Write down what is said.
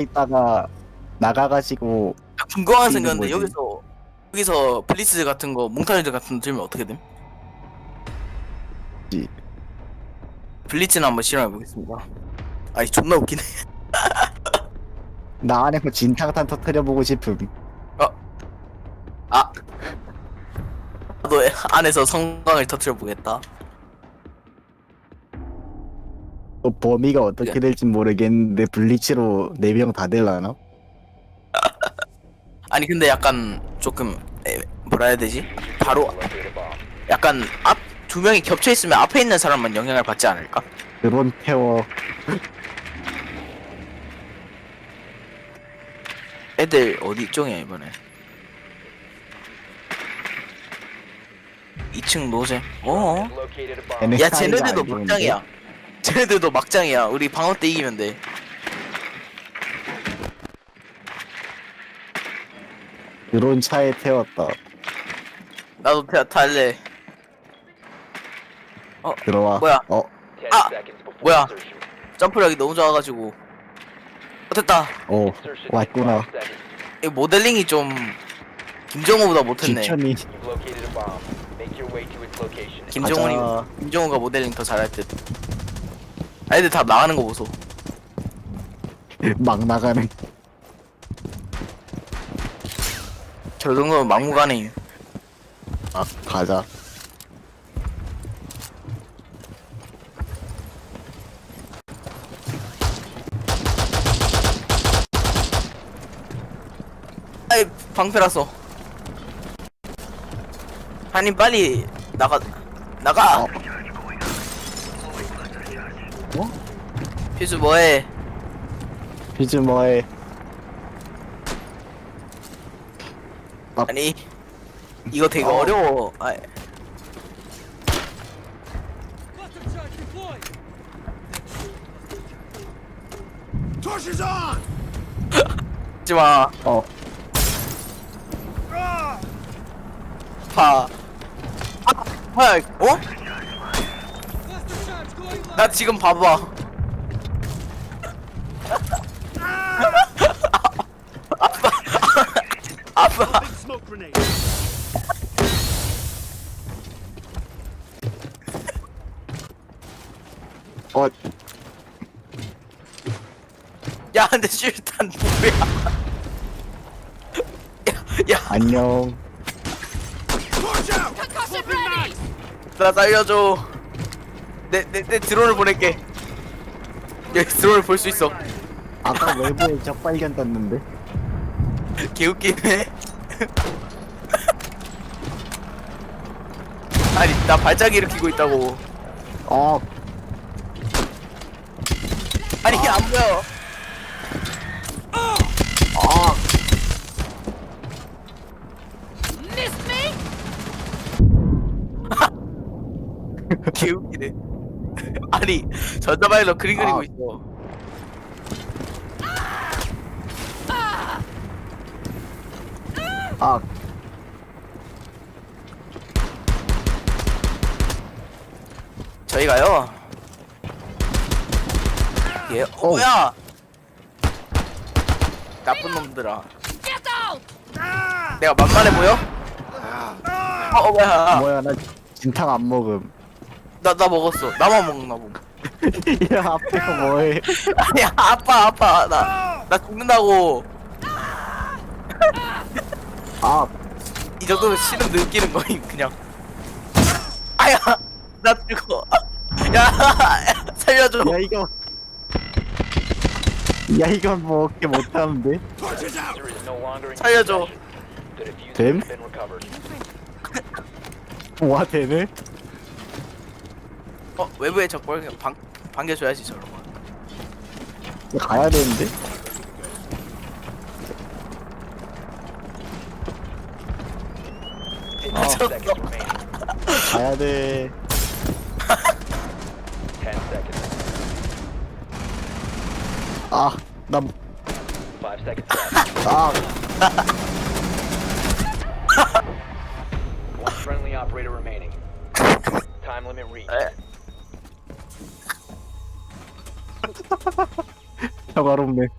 있다가 나가가지고 궁금한 생겼는데 뭐지? 여기서 여기서 블리츠 같은 거 몽타니드 같은 거 들면 어떻게 됨? 이- 블리츠는 한번 실험해 보겠습니다. 아니 존나 웃기네. 나 안에서 진탕탄 터트려 보고 싶음. 아. 너 안에서 성광을 터트려 보겠다. 또 범위가 어떻게 예. 될지 모르겠는데 블리치로 4명 다 될라나? 아니 근데 약간 조금 에, 뭐라 해야 되지? 바로 약간 앞 두 명이 겹쳐 있으면 앞에 있는 사람만 영향을 받지 않을까? 드론 태워 애들 어디 쪽이야 이번에? 2층 노제. 어? 야 쟤네들도? 막장이야. 쟤네들도 막장이야. 우리 방어 때 이기면 돼. 드론 차에 태웠다. 나도 타, 탈래. 들어와. 뭐야? 어, 아! 뭐야? 점프력이 너무 좋아가지고. 어, 됐다. 어, 왔구나. 이 모델링이 좀 김정우보다 못했네. 지천이 김정은이 가자. 김정우가 모델링 더 잘할 듯. 아, 애들 다 나가는 거 보소. 막 나가는. 저 정도면 막무가내. 아, 가자. 아이 방패라서. 한님 빨리 나가 나가. 어. 필수 뭐해? 피즈 뭐해? 아니 이거 되게 어. 어. 려워 아, 하지 마. 어, 파. 아, 파. 어? 나 지금 봐봐. 어, 야, 근데 슈탄 뭐야? 야, 야, 안녕. 나 살려줘. 내, 내, 내 드론을 보낼게. 여기 드론을 볼 수 있어. 아까 외부에 적발견 떴는데. 개웃기네. 아니, 나 발차기 일으키고 있다고. 어, 아니, 이게 안 보여. 아? 개웃기네. 아니, 전자바일로 그림 그리고 아. 있어. 아, 저희가요. 예, 어, 어. 뭐야? 나쁜 놈들아. Out! 내가 만만해 보여? 어, 어 뭐야? 뭐야, 나 진탕 안 먹음. 나, 나 먹었어. 나만 먹나 보. 야, 앞에서 뭐해? 아니야, 아빠, 아빠. 나, 나 죽는다고. 아, 이 정도면 신음 느끼는 거임, 그냥. 아야, 나 죽어. 야, 살려줘. 야, 이거. 야, 이건 뭐, 어떻게 못하는데? 살려줘. 됨? 와, 되네? 어, 외부에 적벌 그냥 방, 반겨줘야지, 저런 거. 이거 가야 되는데? 미쳤어. 가야 돼. 아, The... Five seconds. oh. One friendly operator remaining. Time limit reached. Eh. Yaparım me? Eh.